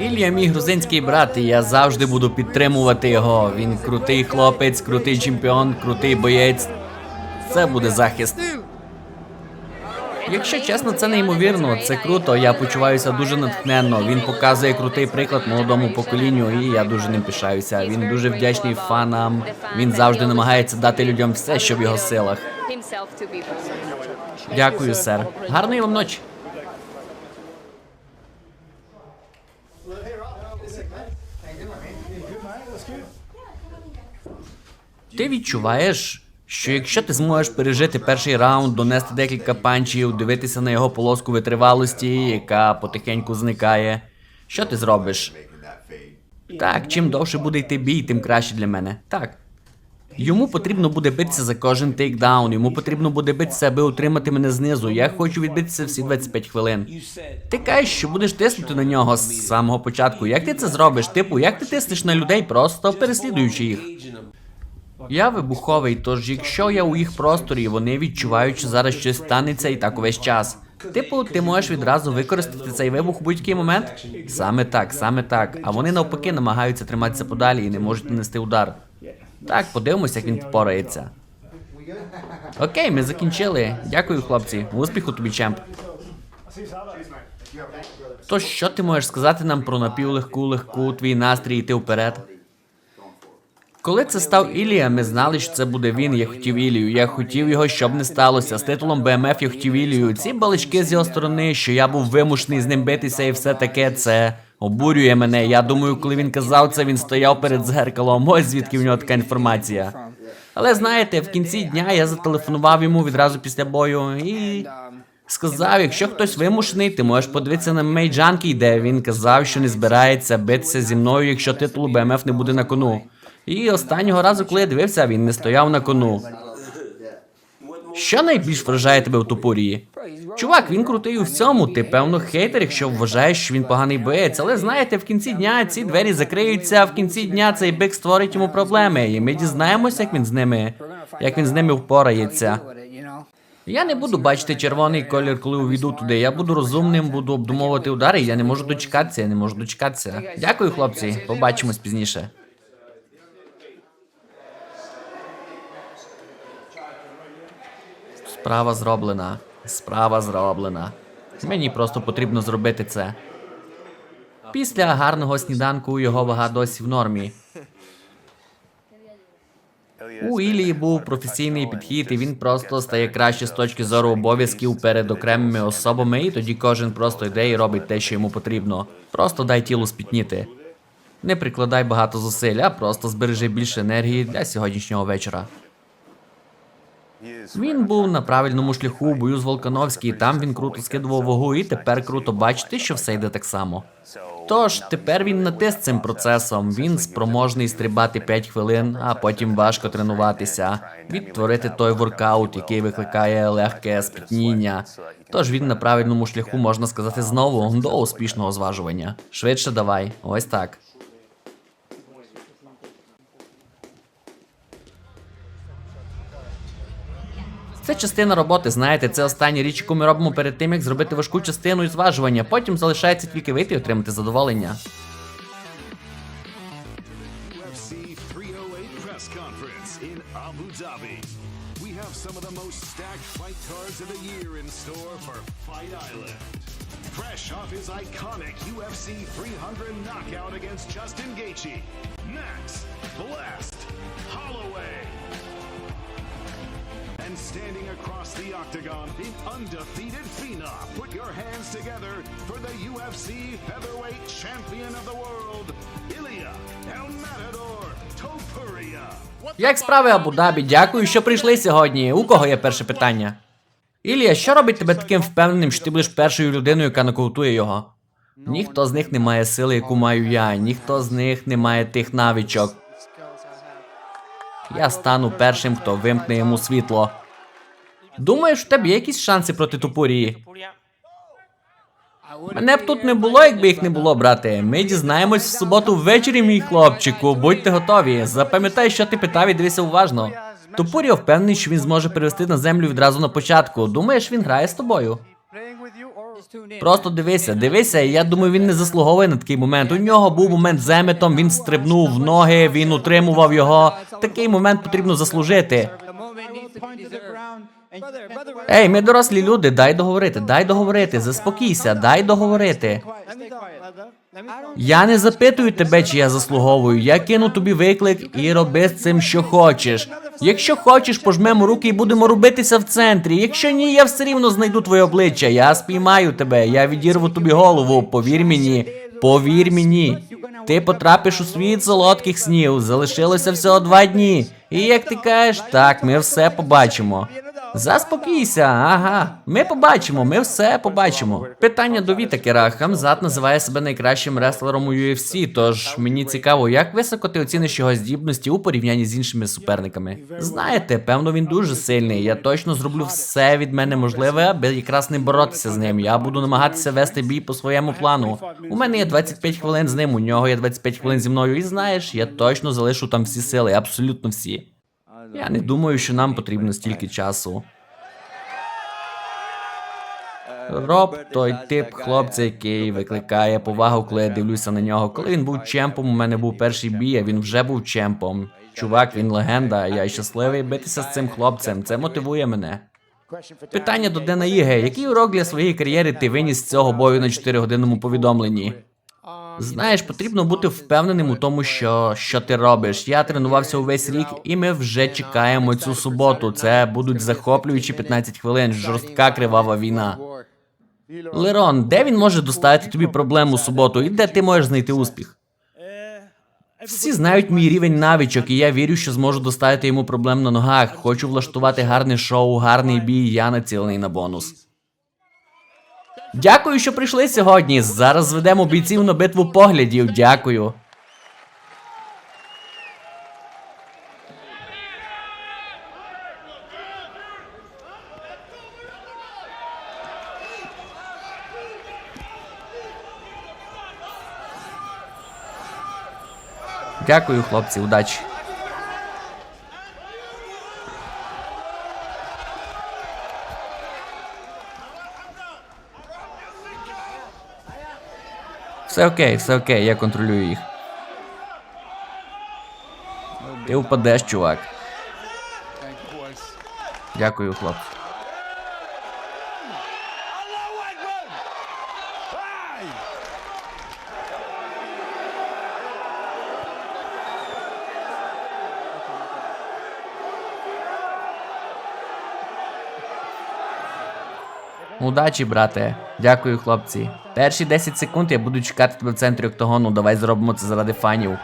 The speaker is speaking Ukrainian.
Ілля мій грузинський брат, і я завжди буду підтримувати його. Він крутий хлопець, крутий чемпіон, крутий боєць. Це буде захист. Якщо чесно, це неймовірно, це круто. Я почуваюся дуже натхненно. Він показує крутий приклад молодому поколінню, і я дуже ним пишаюся. Він дуже вдячний фанам. Він завжди намагається дати людям все, що в його силах. Дякую, сер. Гарної вам ночі. Ти відчуваєш, що якщо ти зможеш пережити перший раунд, донести декілька панчів, дивитися на його полоску витривалості, яка потихеньку зникає, що ти зробиш? Так, чим довше буде йти бій, тим краще для мене. Так. Йому потрібно буде битися за кожен тейкдаун, йому потрібно буде битися, аби утримати мене знизу. Я хочу відбитися всі 25 хвилин. Ти кажеш, що будеш тиснути на нього з самого початку. Як ти це зробиш? Типу, як ти тиснеш на людей, просто переслідуючи їх? Я вибуховий, тож якщо я у їх просторі, вони відчувають, що зараз щось станеться і так увесь час. Типу, ти можеш відразу використати цей вибух у будь-який момент? Саме так, саме так. А вони навпаки намагаються триматися подалі і не можуть нанести удар. Так, подивимося, як він впорається. Окей, ми закінчили. Дякую, хлопці. Успіху тобі, чемп. То що ти можеш сказати нам про напівлегку легку твій настрій йти вперед? Коли це став Ілія, ми знали, що це буде він. Я хотів Ілію. Я хотів його, щоб не сталося. З титулом БМФ я хотів Ілію. Ці балачки з його сторони, що я був вимушений з ним битися і все таке, це обурює мене. Я думаю, коли він казав це, він стояв перед зеркалом. Ось звідки в нього така інформація. Але знаєте, в кінці дня я зателефонував йому відразу після бою і сказав: якщо хтось вимушений, ти можеш подивитися на Мейджанки, де він казав, що не збирається битися зі мною, якщо титул БМФ не буде на кону. І останнього разу, коли я дивився, він не стояв на кону. Що найбільш вражає тебе в Тупорії? Чувак, він крутий у всьому. Ти певно хейтер, якщо вважаєш, що він поганий боєць. Але знаєте, в кінці дня ці двері закриються. а В кінці дня цей бик створить йому проблеми, і ми дізнаємося, як він з ними, як він з ними впорається. Я не буду бачити червоний колір, коли увійду туди. Я буду розумним, буду обдумовувати удари. Я не можу дочекатися, я не можу дочекатися. Дякую, хлопці. Побачимось пізніше. Справа зроблена. Справа зроблена. Мені просто потрібно зробити це. Після гарного сніданку його вага досі в нормі. У Ілії був професійний підхід, і він просто стає краще з точки зору обов'язків перед окремими особами, і тоді кожен просто йде і робить те, що йому потрібно. Просто дай тілу спітніти. Не прикладай багато зусиль, а просто збережи більше енергії для сьогоднішнього вечора. Він був на правильному шляху у бою з Волкановський, там він круто скидував вагу, і тепер круто бачити, що все йде так само. Тож тепер він натис цим процесом. Він спроможний стрибати 5 хвилин, а потім важко тренуватися, відтворити той воркаут, який викликає легке спітніння. Тож він на правильному шляху, можна сказати, знову до успішного зважування. Швидше давай, ось так. Це частина роботи, знаєте, це остання річ, яку ми робимо перед тим, як зробити важку частину і зважування. Потім залишається тільки вийти і отримати задоволення. UFC 308 press conference in Abu Dhabi. We have some of the most stacked fight cards of the year in store for Fight Island. Fresh off his iconic UFC 300 knockout against Justin Gaethje, Max Blast Holloway. And standing across the octagon, the undefeated Phenom. Put your hands together for the UFC heavyweight champion of the world, Ilya El Matador Topuria. Як справи Абу-Дабі? Дякую, що прийшли сьогодні. У кого є перше питання? Ілія, що робить тебе таким впевненим, що ти будеш першою людиною, яка нокаутує його? Ніхто з них не має сили, яку маю я, ніхто з них не має тих навичок. Я стану першим, хто вимкне йому світло. Думаєш, у тебе є якісь шанси проти Тупурії? Мене б тут не було, якби їх не було, брате. Ми дізнаємось в суботу ввечері, мій хлопчику. Будьте готові. Запам'ятай, що ти питав і дивися уважно. Тупуріо впевнений, що він зможе перевести на землю відразу на початку. Думаєш, він грає з тобою? Просто дивися, дивися, я думаю, він не заслуговує на такий момент. У нього був момент з Еметом, він стрибнув в ноги, він утримував його. Такий момент потрібно заслужити. Ей, ми дорослі люди, дай договорити, дай договорити, заспокійся, дай договорити. Я не запитую тебе, чи я заслуговую. Я кину тобі виклик і роби з цим, що хочеш. Якщо хочеш, пожмемо руки і будемо рубитися в центрі. Якщо ні, я все рівно знайду твоє обличчя. Я спіймаю тебе, я відірву тобі голову. Повір мені, повір мені. Ти потрапиш у світ солодких снів. Залишилося всього два дні. І як ти кажеш, так, ми все побачимо. Заспокійся, ага. Ми побачимо, ми все побачимо. Питання до Вітакера. Хамзат називає себе найкращим реслером у UFC, тож мені цікаво, як високо ти оціниш його здібності у порівнянні з іншими суперниками. Знаєте, певно, він дуже сильний. Я точно зроблю все від мене можливе, аби якраз не боротися з ним. Я буду намагатися вести бій по своєму плану. У мене є 25 хвилин з ним, у нього є 25 хвилин зі мною. І знаєш, я точно залишу там всі сили, абсолютно всі. Я не думаю, що нам потрібно стільки часу. Роб той тип хлопця, який викликає повагу, коли я дивлюся на нього. Коли він був чемпом, у мене був перший бій, а він вже був чемпом. Чувак, він легенда. Я щасливий битися з цим хлопцем. Це мотивує мене. Питання до Дена Іге. Який урок для своєї кар'єри ти виніс з цього бою на 4-годинному повідомленні? Знаєш, потрібно бути впевненим у тому, що, що ти робиш. Я тренувався увесь рік, і ми вже чекаємо цю суботу. Це будуть захоплюючі 15 хвилин, жорстка кривава війна. Лерон, де він може доставити тобі проблему суботу, і де ти можеш знайти успіх? Всі знають мій рівень навичок, і я вірю, що зможу доставити йому проблем на ногах. Хочу влаштувати гарне шоу, гарний бій. Я націлений на бонус. Дякую, що прийшли сьогодні. Зараз зведемо бійців на битву поглядів. Дякую. Дякую, хлопці, удачі. Все окей, все окей, я контролюю їх. Ти впадеш, чувак. Дякую, хлопці. Удачі, брате. Дякую, хлопці. Перші 10 секунд я буду чекати тебе в центрі октагону. Давай зробимо це заради фанів.